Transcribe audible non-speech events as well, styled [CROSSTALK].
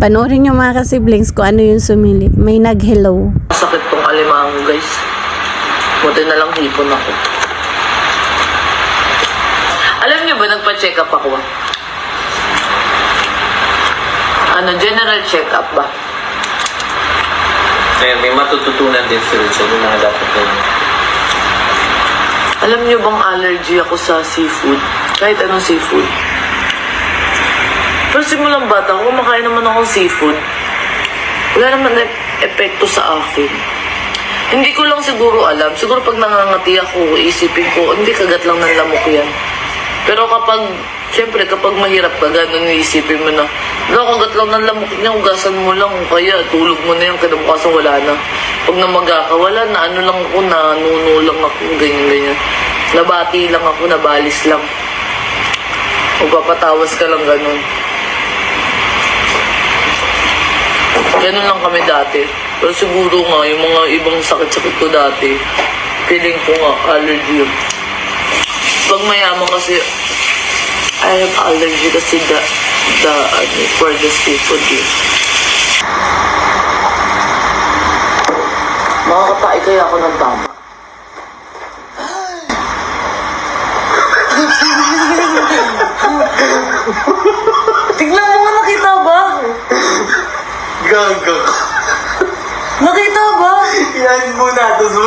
Panoorin nyo mga ka-siblings kung ano yung sumilip. May nag-hello. Sakit tong alimango, guys. Buti na lang hipon ako. Alam niyo ba, nagpa-check up ako. Ano, general check up ba? Kaya may matututunan din si Richard yung mga dapat na Alam niyo bang allergy ako sa seafood? Kahit anong seafood. Pero simulang bata kumakain naman akong seafood. Wala naman e- epekto sa akin. Hindi ko lang siguro alam. Siguro pag nangangati ako, isipin ko, hindi kagat lang ng lamok yan. Pero kapag, syempre, kapag mahirap ka, ganun iisipin mo na, no, kagat lang ng lamok niya, hugasan mo lang, o kaya tulog mo na yan, kinabukasan wala na. Pag namaga ka, wala na, ano lang ako, nanuno lang ako, ganyan, ganyan. Nabati lang ako, nabalis lang. Magpapatawas ka lang ganun. Ganun lang kami dati. Pero siguro nga, yung mga ibang sakit-sakit ko dati, feeling ko nga, allergy yun. Pag mayaman kasi, I have allergy kasi the, the, ano, for the seafood yun. Makakapait kaya ako ng tama. Tignan [LAUGHS] mo nga, nakita ba? Gago. Nakita ba? Yan muna. Tapos